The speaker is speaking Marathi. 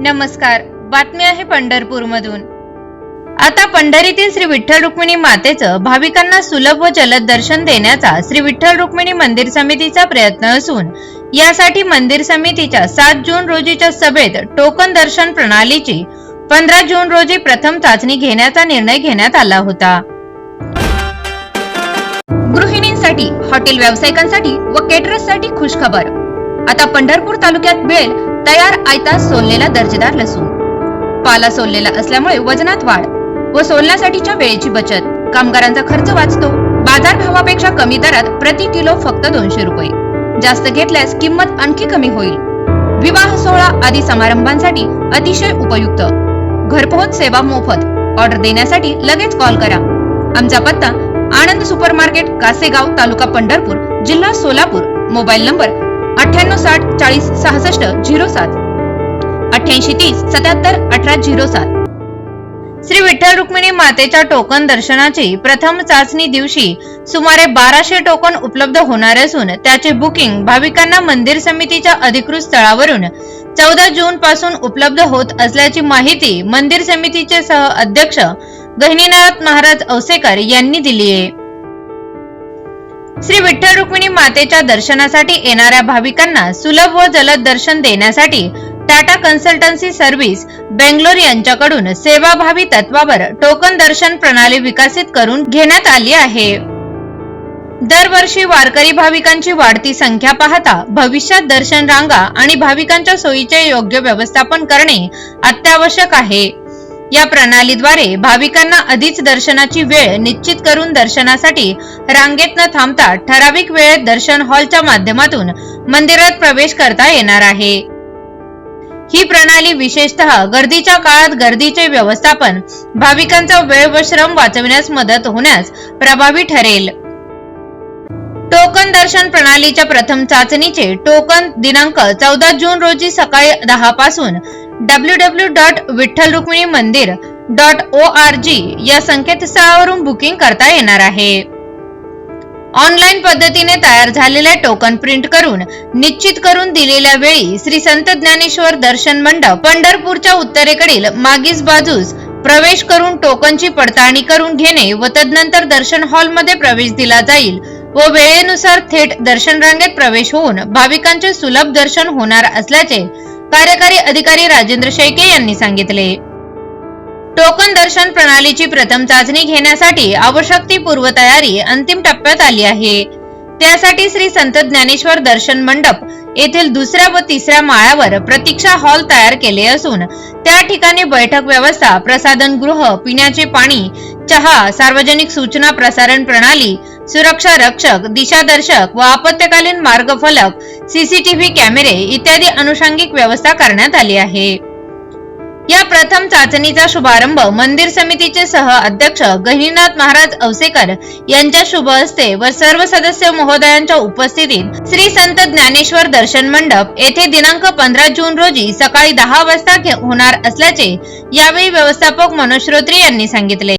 नमस्कार. बातमी आहे पंढरपूर मधून आता पंढरीतील श्री विठ्ठल रुक्मिणी मातेचं भाविकांना सुलभ व जलद दर्शन देण्याचा श्री विठ्ठल रुक्मिणी मंदिर समितीचा प्रयत्न असून यासाठी मंदिर समितीच्या सात जून रोजीच्या सभेत टोकन दर्शन प्रणालीची पंधरा जून रोजी प्रथम चाचणी घेण्याचा निर्णय घेण्यात आला होता. गृहिणींसाठी हॉटेल व्यावसायिकांसाठी व केटरर्ससाठी खुशखबर. आता पंढरपूर तालुक्यात मिळेल तयार आयता सोललेला दर्जेदार लसूण. पाला सोललेला असल्यामुळे वजनात वाढ व सोलण्यासाठीच्या वेळेची बचत. कामगारांचा खर्च वाचतो. बाजार भावापेक्षा कमी दरात प्रति किलो फक्त दोनशे रुपये. जास्त घेतल्यास किंमत आणखी कमी होईल. विवाह सोहळा आदी समारंभांसाठी अतिशय उपयुक्त. घरपोहोच सेवा मोफत. ऑर्डर देण्यासाठी लगेच कॉल करा. आमचा पत्ता आनंद सुपर मार्केट कासेगाव तालुका पंढरपूर जिल्हा सोलापूर. मोबाईल नंबर अठ्ठ्याण्णव साठ चाळीस सहासष्ट झिरो सात. अठ्ठ्याऐंशी तीस सत्याहत्तर अठरा झिरो सात. श्री विठ्ठल रुक्मिणी मातेच्या टोकन दर्शनाची प्रथम चाचणी दिवशी सुमारे बाराशे टोकन उपलब्ध होणार असून त्याचे बुकिंग भाविकांना मंदिर समितीच्या अधिकृत स्थळावरून चौदा जून पासून उपलब्ध होत असल्याची माहिती मंदिर समितीचे सह अध्यक्ष गहिनीनाथ महाराज औसेकर यांनी दिली आहे श्री विठ्ठल रुक्मिणी मातेच्या दर्शनासाठी येणाऱ्या भाविकांना सुलभ व जलद दर्शन देण्यासाठी टाटा कन्सल्टन्सी सर्व्हिस बेंगलोर यांच्याकडून सेवाभावी तत्वावर टोकन दर्शन प्रणाली विकसित करून घेण्यात आली आहे. दरवर्षी वारकरी भाविकांची वाढती संख्या पाहता भविष्यात दर्शन रांगा आणि भाविकांच्या सोयीचे योग्य व्यवस्थापन करणे अत्यावश्यक आहे. या प्रणालीद्वारे भाविकांना आधीच दर्शनाची वेळ निश्चित करून दर्शनासाठी रांगेत न थांबता ठराविक वेळेत दर्शन हॉलच्या माध्यमातून मंदिरात प्रवेश करता येणार आहे. ही प्रणाली विशेषतः गर्दीच्या काळात गर्दीचे व्यवस्थापन भाविकांचा वेळ व श्रम वाचविण्यास मदत होण्यास प्रभावी ठरेल. टोकन दर्शन प्रणालीच्या प्रथम चाचणीचे टोकन दिनांक चौदा जून रोजी सकाळी दहा पासून W W dot Vitthal Rukmini Mandir dot O R G या संकेतस्थळावरून बुकिंग करता येणार आहे. ऑनलाईन पद्धतीने तयार झालेले टोकन प्रिंट करून निश्चित करून दिलेल्या वेळी श्री संत ज्ञानेश्वर दर्शन मंडप पंढरपूरच्या उत्तरेकडील मागीस बाजूस प्रवेश करून टोकनची पडताळणी करून घेणे व तदनंतर दर्शन हॉलमध्ये प्रवेश दिला जाईल. व वेळेनुसार थेट दर्शन रांगेत प्रवेश होऊन भाविकांचे सुलभ दर्शन होणार असल्याचे कार्यकारी अधिकारी राजेंद्र शेळके यांनी सांगितले. टोकन दर्शन प्रणालीची प्रथम चाचणी घेण्यासाठी आवश्यक ती पूर्वतयारी अंतिम टप्प्यात आली आहे. त्यासाठी श्री संत ज्ञानेश्वर दर्शन मंडप येथील दुसऱ्या व तिसऱ्या माळ्यावर प्रतीक्षा हॉल तयार केले असून त्या ठिकाणी बैठक व्यवस्था प्रसाधन गृह पिण्याचे पाणी चहा सार्वजनिक सूचना प्रसारण प्रणाली सुरक्षा रक्षक दिशादर्शक व आपत्कालीन मार्गफलक सीसीटीव्ही कॅमेरे इत्यादी अनुषंगिक व्यवस्था करण्यात आली आहे. या प्रथम चाचणीचा शुभारंभ मंदिर समितीचे सह अध्यक्ष गहिनीनाथ महाराज अवसेकर यांच्या शुभ हस्ते व सर्व सदस्य महोदयांच्या उपस्थितीत श्री संत ज्ञानेश्वर दर्शन मंडप येथे दिनांक पंधरा जून रोजी सकाळी दहा वाजता होणार असल्याचे यावेळी व्यवस्थापक मनोज श्रोत्री यांनी सांगितले.